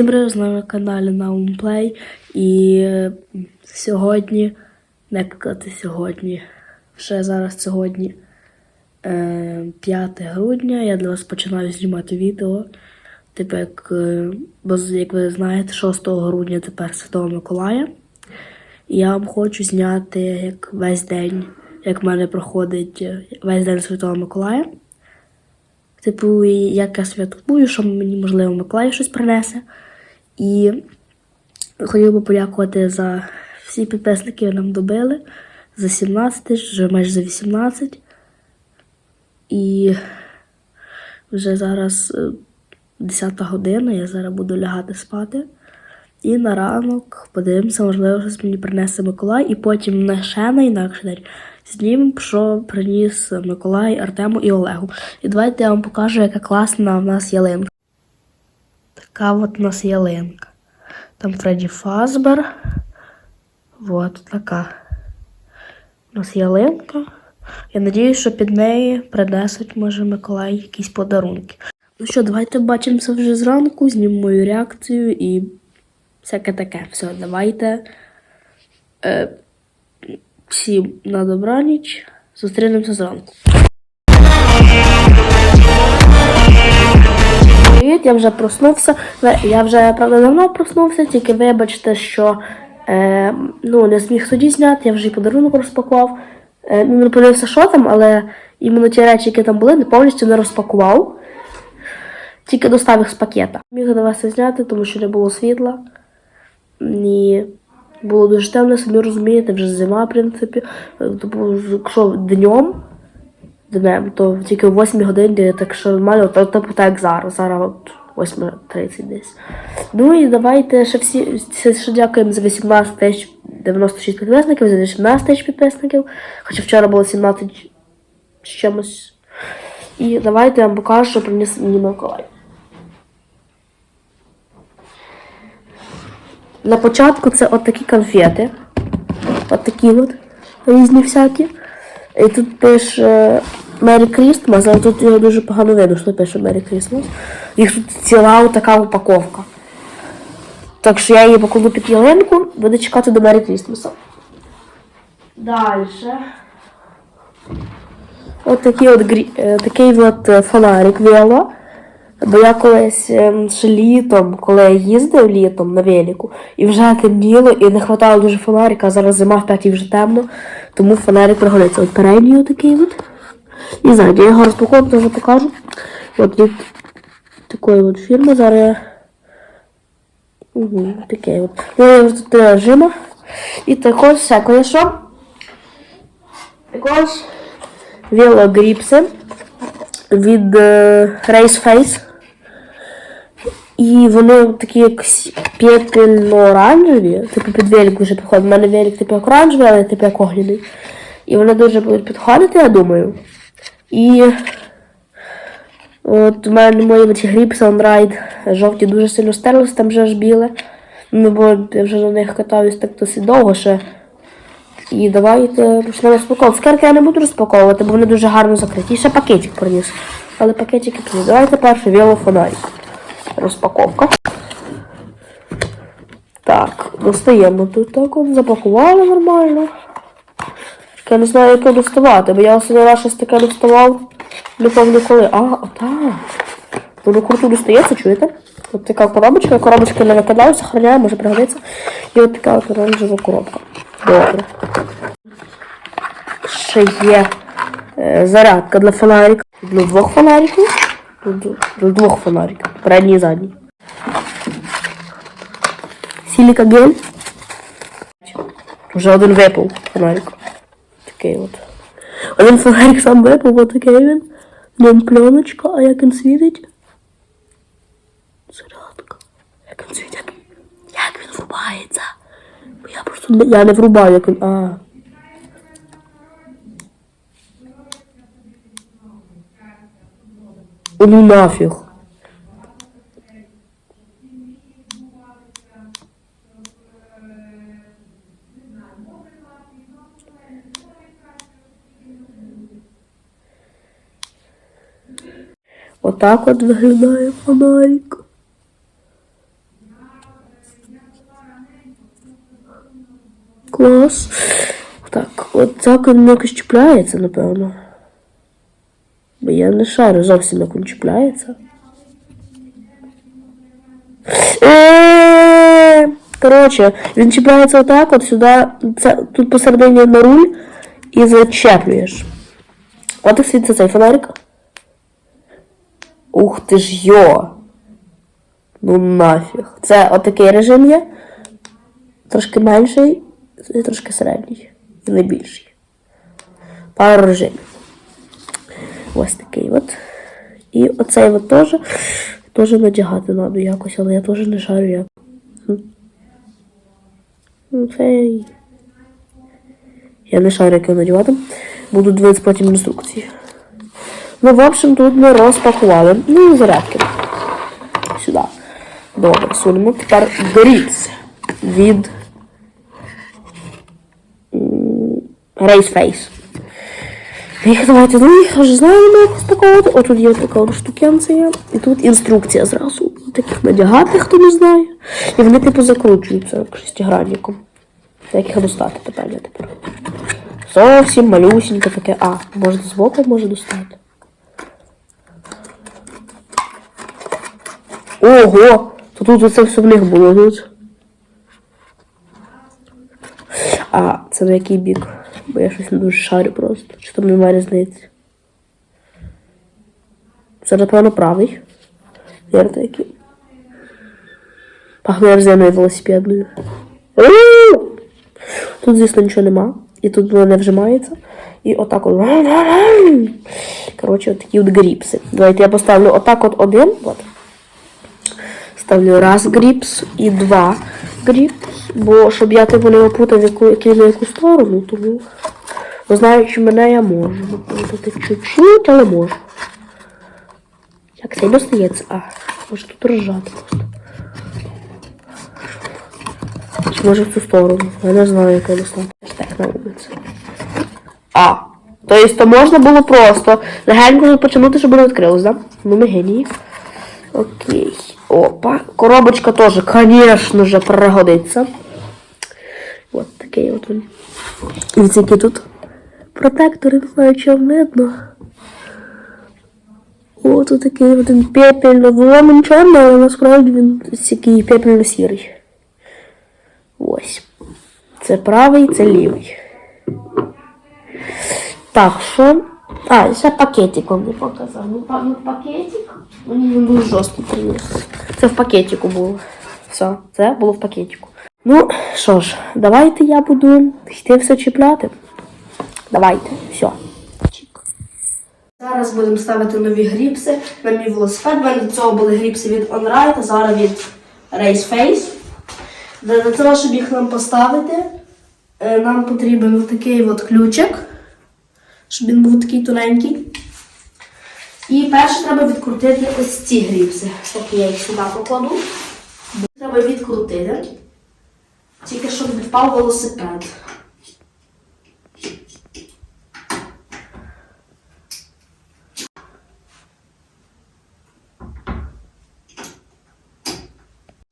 Всім привіт, з нами на каналі Naumplay і е, сьогодні, не казати сьогодні, ще зараз сьогодні е, 5 грудня, я для вас починаю знімати відео. Типу, як, е, бо, як ви знаєте, 6 грудня тепер Святого Миколая. І я вам хочу зняти як весь день, як в мене проходить е, весь день Святого Миколая. Типу, як я святкую, що мені, можливо, Миколай щось принесе. І хотів би подякувати за всі підписники, які нам добили. За 17 вже майже за 18. І вже зараз е, 10 година, я зараз буду лягати спати. І на ранок подивимося, можливо, щось мені принесе Миколай, і потім на ще на інакший день знімемо, що приніс Миколай Артему і Олегу. І давайте я вам покажу, яка класна в нас ялинка. Така от у нас ялинка. Там Фредді Фазбер. Вот така. У нас ялинка. Я надіюсь, що під неї принесуть, може, Миколай якісь подарунки. Ну що, давайте бачимося вже зранку, зніму мою реакцію і всяке таке. Все, давайте. Е, всім на добраніч. Зустрінемося зранку. Привіт, я вже проснувся. Я вже правда давно проснувся, тільки вибачте, що е, ну, не зміг тоді зняти, я вже і подарунок розпакував. Е, ну, не подивився, що там, але іменно ті речі, які там були, не повністю не розпакував. Тільки достав їх з пакета. Міг до вас зняти, тому що не було світла. І було дуже темно, самі розумієте, вже зима, в принципі. Е, Тобто, якщо днем, днем, то тільки о 8 годині, так що нормально, то, типу так зараз. Зараз от 8.30 десь. Ну і давайте ще всі ще, дякуємо за 18 тисяч 96 підписників, за 18 тисяч підписників. Хоча вчора було 17 з чимось. І давайте я вам покажу, що приніс мені Миколай. На початку це от такі конфети. От такі от різні всякі. І тут пише Merry Christmas, але тут його дуже погано видно, що пише Merry Christmas. Їх тут ціла така упаковка. Так що я її покладу під ялинку, буду чекати до Merry Christmas. Далі. От такий от, е, такий от е, фонарик вело. Бо я колись ем, ще літом, коли я їздив літом на велику, і вже темніло, і не хватало дуже фонарика, а зараз зима в п'ятій вже темно, тому фонарик пригодиться. От передній отакий от. І ззаді я його розпакую, теж покажу. От від такої от фірми зараз. Угу, такий от. Ну, я вже тут е, жима. І також все що. Також велогріпси від е, Race Face. І вони такі якось пепельно-оранжеві, типу під велик дуже підходять. У мене велик типу як оранжевий, але типу як огняний. І вони дуже будуть підходити, я думаю. І от у мене мої гріп Sunride жовті дуже сильно стерлися, там вже аж біле. Ну бо я вже на них катаюсь так досить довго ще. І давайте почнемо розпаковувати. Скарки я не буду розпаковувати, бо вони дуже гарно закриті. І ще пакетик приніс. Але пакетики приніс. Давайте перший велофонарик. Розпаковка. Так, достаємо тут так запакували нормально. Я не знаю, яке доставати, бо я останній раз щось таке доставав. Не пам'ятаю коли. А, отак. Воно круто достається, чуєте? От така коробочка, коробочки не викидаю, сохраняю, може пригодиться. І от така от оранжева коробка. Добре. Ще є е, зарядка для фонарика. Для двох фонариків. Для двох фонариків. Передній і задній. Сіліка гель. Вже один випав фонарик. Такий от. Один фонарик сам випав, от такий він. В ньому пленочка, а як він світить? Зарядка. Як він світить? Як, як він врубається? Бо я просто не, я не врубаю, як він. А. Ну нафіг. отак от виглядає фонарик. Клас. Так, от так він якось чіпляється, напевно. Бо я не шарю зовсім як він чіпляється. Коротше, він чіпляється отак, от сюди, це, тут посередині на руль і зачеплюєш. От і світиться цей фонарик. Ух ти ж йо! Ну нафіг. Це отакий режим є. Трошки менший і трошки середній. І найбільший. Пару режимів. Ось такий от. І оцей от теж. Теж надягати треба якось, але я теж не шарю як. Ну, Цей. Я не шарю, як його надягати. Буду дивитися потім інструкції. Ну, в общем, тут ми розпакували. Ну і зарядки. Сюди. Добре, сунемо. Тепер гріпс від м, Race Face. Їх давайте, ну їх вже знаємо як розпаковувати. Отут є така от штукенція. І тут інструкція зразу. Таких надягати, хто не знає. І вони типу закручуються шестигранником. Як їх достати питання тепер. Зовсім малюсіньке таке. А, можна збоку може достати. Ого! То тут оце все в них було тут. А, це на який бік? Бо я щось не дуже шарю просто. Чи там немає різниці? Це, напевно, правий. Вірте який. Пахне резиною велосипедною. Тут, звісно, нічого нема. І тут воно не вжимається. І отак от. Коротше, от такі от гріпси. Давайте я поставлю отак от один. От. Ставлю раз гріпс і два гріпс. Бо щоб я типу не опутав яку, який на яку сторону, тому знаючи мене, я можу. Опутати чуть-чуть, але можу. Як це достається? А, може тут розжати просто. Чи може в цю сторону? Я не знаю, яка достати. Так, на вулиці. А. Тобто то можна було просто легенько починути, щоб воно відкрилось, да? Ну ми генії. Окей. Опа. Коробочка теж, звісно же, пригодиться. От такий от він. І які тут протектори, не знаю, чи видно. О, тут такий один пепельно, воно чорний, але насправді він такий пепельно-сірий. Ось. Це правий, це лівий. Так, що? А, ще пакетик он не показав. Ну, ну пакетик. Він дуже жорсткий приніс. Це в пакетику було. Все, це було в пакетику. Ну, що ж, давайте я буду йти все чіпляти. Давайте, все. Зараз будемо ставити нові гріпси на мій велосипед. У мене до цього були гріпси від OnRide, а зараз від Race Face. Для того, щоб їх нам поставити, е, нам потрібен такий от ключик, щоб він був такий тоненький. І перше треба відкрутити ось ці гріпси. Поки я їх сюди покладу. Треба відкрутити. Тільки щоб відпав велосипед.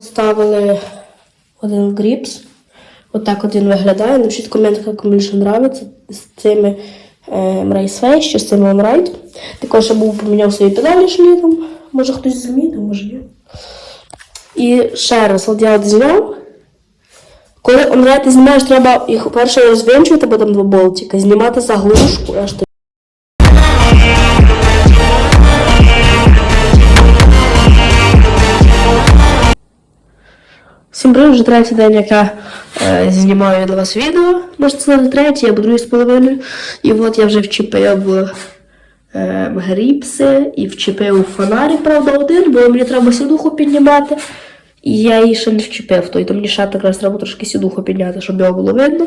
Ставили один гріпс. Отак от він виглядає. Напишіть в коментах, як вам більше подобається з цими е, Race що з цими Також я був поміняв свої педалі ж літом. Може хтось замітив, може ні. І ще раз, ладіат зняв. Коли OnRide ти знімаєш, треба їх перше розвінчувати, бо там два болтика, знімати заглушку, аж Всім привіт, вже третій день, як я е, знімаю для вас відео. Можете сказати третій, або другий з половиною. І от я вже вчепив е, гріпси і вчепив фонарі, правда, один, бо мені треба сідуху піднімати. І я її ще не вчепив, то, то мені ще якраз треба трошки сідуху підняти, щоб його було видно.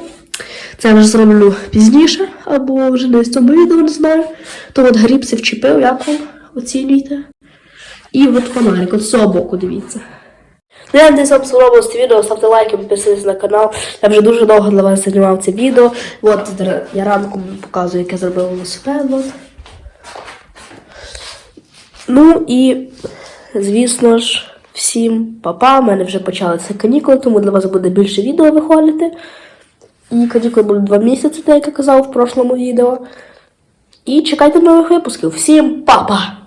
Це я вже зроблю пізніше, або вже не з цьому відео, не знаю. То от гріпси вчепив, як вам оцінюєте. І от фонарик, от з цього боку, дивіться. Ну, я надіюсь, вам сподобалось це відео, ставте лайки, підписуйтесь на канал. Я вже дуже довго для вас знімав це відео. От я ранку показую, як я велосипед. Ну і, звісно ж, всім па-па. У мене вже почалися канікули, тому для вас буде більше відео виходити. І канікули будуть два місяці, так як я казав в прошлому відео. І чекайте нових випусків. Всім па-па!